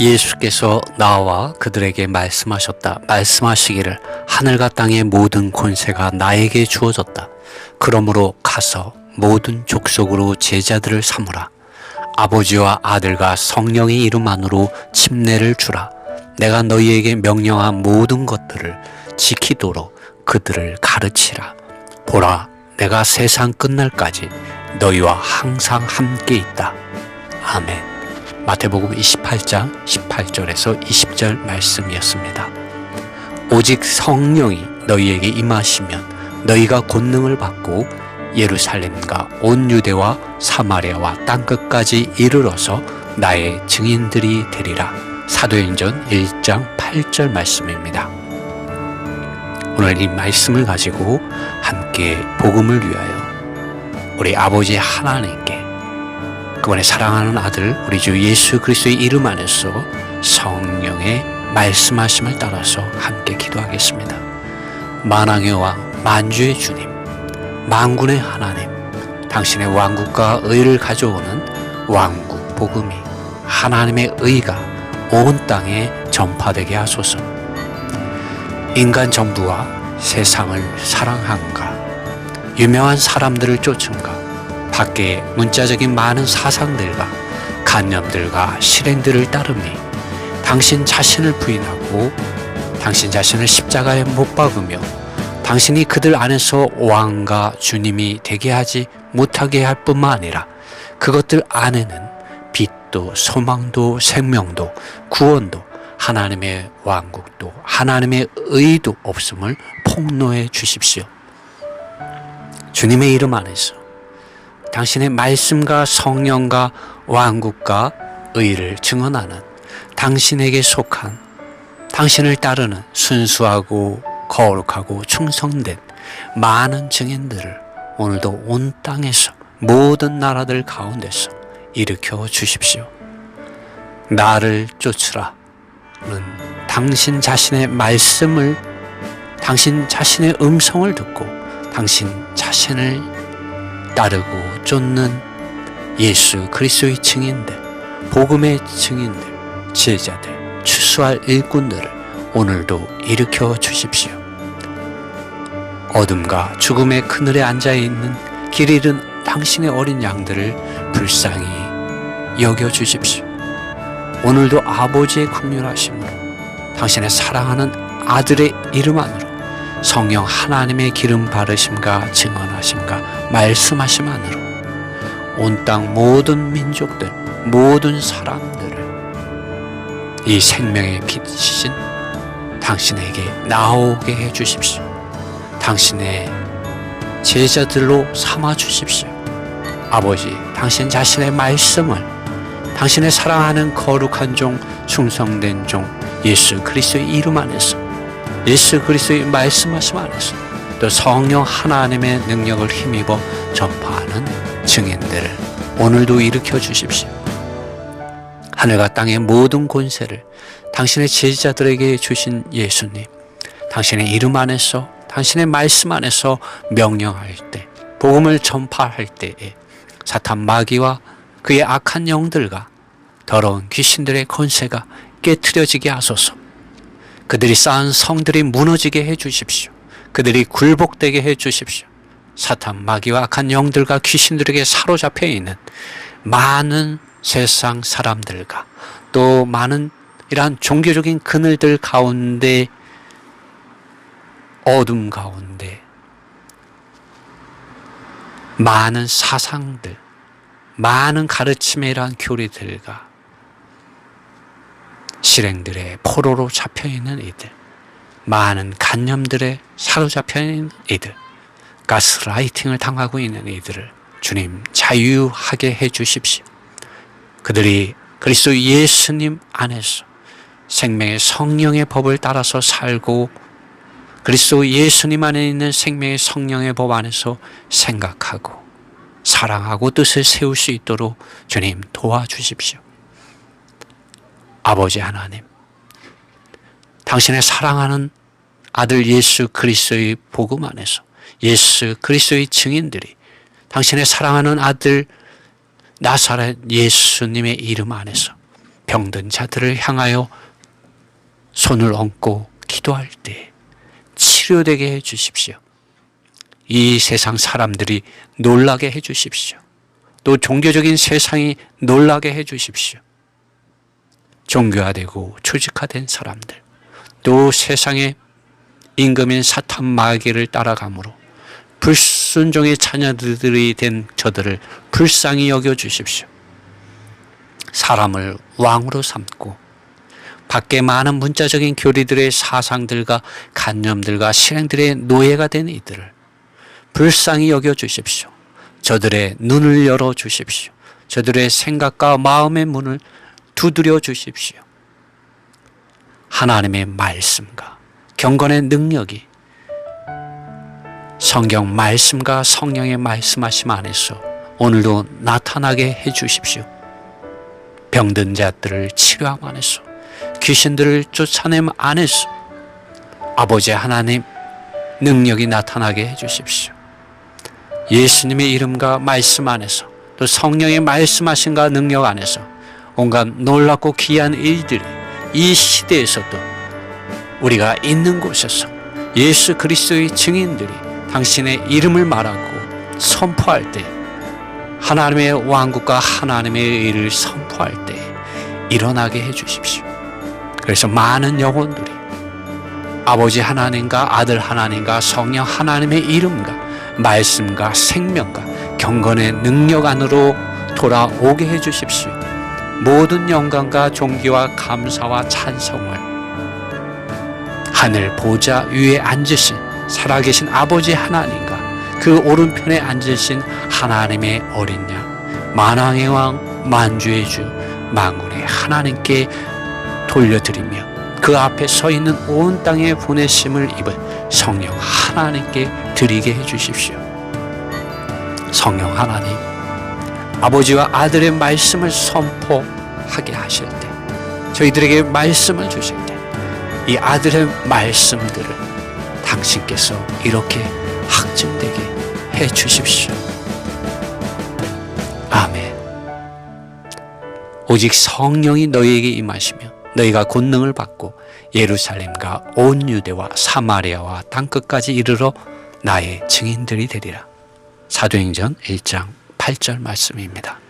예수께서 나와 그들에게 말씀하셨다. 말씀하시기를 하늘과 땅의 모든 권세가 나에게 주어졌다. 그러므로 가서 모든 족속으로 제자들을 삼으라. 아버지와 아들과 성령의 이름 안으로 침례를 주라. 내가 너희에게 명령한 모든 것들을 지키도록 그들을 가르치라. 보라, 내가 세상 끝날까지 너희와 항상 함께 있다. 아멘. 마태복음 28장 18절에서 20절 말씀이었습니다. 오직 성령이 너희에게 임하시면 너희가 권능을 받고 예루살렘과 온 유대와 사마리아와 땅 끝까지 이르러서 나의 증인들이 되리라. 사도행전 1장 8절 말씀입니다. 오늘 이 말씀을 가지고 함께 복음을 위하여 우리 아버지 하나님께 그분의 사랑하는 아들 우리 주 예수 그리스도의 이름 안에서 성령의 말씀하심을 따라서 함께 기도하겠습니다. 만왕의 왕 만주의 주님 만군의 하나님 당신의 왕국과 의를 가져오는 왕국 복음이 하나님의 의가 온 땅에 전파되게 하소서. 인간 정부와 세상을 사랑한가 유명한 사람들을 쫓은가 밖에 문자적인 많은 사상들과 관념들과 실행들을 따름이 당신 자신을 부인하고 당신 자신을 십자가에 못 박으며 당신이 그들 안에서 왕과 주님이 되게 하지 못하게 할 뿐만 아니라 그것들 안에는 빛도 소망도 생명도 구원도 하나님의 왕국도 하나님의 의도 없음을 폭로해 주십시오. 주님의 이름 안에서 당신의 말씀과 성령과 왕국과 의를 증언하는 당신에게 속한 당신을 따르는 순수하고 거룩하고 충성된 많은 증인들을 오늘도 온 땅에서 모든 나라들 가운데서 일으켜 주십시오. 나를 쫓으라는 당신 자신의 말씀을 당신 자신의 음성을 듣고 당신 자신을 따르고 쫓는 예수 그리스도의 증인들, 복음의 증인들, 제자들, 추수할 일꾼들을 오늘도 일으켜 주십시오. 어둠과 죽음의 그늘에 앉아 있는 길 잃은 당신의 어린 양들을 불쌍히 여겨 주십시오. 오늘도 아버지의 국률하심으로 당신의 사랑하는 아들의 이름 안으로 성령 하나님의 기름 바르심과 증언하심과 말씀하심 안으로 온 땅 모든 민족들 모든 사람들을 이 생명의 빛이신 당신에게 나오게 해 주십시오. 당신의 제자들로 삼아 주십시오. 아버지, 당신 자신의 말씀을 당신의 사랑하는 거룩한 종, 충성된 종, 예수 그리스도의 이름 안에서 예수 그리스도의 말씀하심 안에서 또 성령 하나님의 능력을 힘입어 전파하는 증인들을 오늘도 일으켜 주십시오. 하늘과 땅의 모든 권세를 당신의 제자들에게 주신 예수님, 당신의 이름 안에서 당신의 말씀 안에서 명령할 때, 복음을 전파할 때에 사탄 마귀와 그의 악한 영들과 더러운 귀신들의 권세가 깨트려지게 하소서. 그들이 쌓은 성들이 무너지게 해 주십시오. 그들이 굴복되게 해 주십시오. 사탄 마귀와 악한 영들과 귀신들에게 사로잡혀 있는 많은 세상 사람들과 또 많은 이러한 종교적인 그늘들 가운데 어둠 가운데 많은 사상들, 많은 가르침의 이러한 교리들과 실행들의 포로로 잡혀 있는 이들, 많은 간념들에 사로잡혀 있는 이들, 가스라이팅을 당하고 있는 이들을 주님 자유하게 해 주십시오. 그들이 그리스도 예수님 안에서 생명의 성령의 법을 따라서 살고 그리스도 예수님 안에 있는 생명의 성령의 법 안에서 생각하고 사랑하고 뜻을 세울 수 있도록 주님 도와주십시오. 아버지 하나님, 당신의 사랑하는 아들 예수 그리스도의 복음 안에서 예수 그리스도의 증인들이 당신의 사랑하는 아들 나사렛 예수님의 이름 안에서 병든 자들을 향하여 손을 얹고 기도할 때 치료되게 해 주십시오. 이 세상 사람들이 놀라게 해 주십시오. 또 종교적인 세상이 놀라게 해 주십시오. 종교화되고 조직화된 사람들, 또 세상의 임금인 사탄 마귀를 따라가므로 불순종의 자녀들이 된 저들을 불쌍히 여겨 주십시오. 사람을 왕으로 삼고 밖에 많은 문자적인 교리들의 사상들과 관념들과 실행들의 노예가 된 이들을 불쌍히 여겨 주십시오. 저들의 눈을 열어 주십시오. 저들의 생각과 마음의 문을 두드려 주십시오. 하나님의 말씀과 경건의 능력이 성경 말씀과 성령의 말씀하심 안에서 오늘도 나타나게 해 주십시오. 병든 자들을 치료함 안에서 귀신들을 쫓아냄 안에서 아버지 하나님 능력이 나타나게 해 주십시오. 예수님의 이름과 말씀 안에서 또 성령의 말씀하신과 능력 안에서 온갖 놀랍고 귀한 일들이 이 시대에서도 우리가 있는 곳에서 예수 그리스도의 증인들이 당신의 이름을 말하고 선포할 때 하나님의 왕국과 하나님의 의를 선포할 때 일어나게 해 주십시오. 그래서 많은 영혼들이 아버지 하나님과 아들 하나님과 성령 하나님의 이름과 말씀과 생명과 경건의 능력 안으로 돌아오게 해 주십시오. 모든 영광과 존귀와 감사와 찬송을 하늘 보좌 위에 앉으신 살아계신 아버지 하나님과 그 오른편에 앉으신 하나님의 어린 양 만왕의 왕 만주의 주 만군의 하나님께 돌려드리며 그 앞에 서 있는 온 땅에 보내심을 입은 성령 하나님께 드리게 해 주십시오. 성령 하나님 아버지와 아들의 말씀을 선포하게 하실 때 저희들에게 말씀을 주실 때 이 아들의 말씀들을 당신께서 이렇게 확증되게 해 주십시오. 아멘. 오직 성령이 너희에게 임하시며 너희가 권능을 받고 예루살렘과 온 유대와 사마리아와 땅 끝까지 이르러 나의 증인들이 되리라. 사도행전 1장 8절 말씀입니다.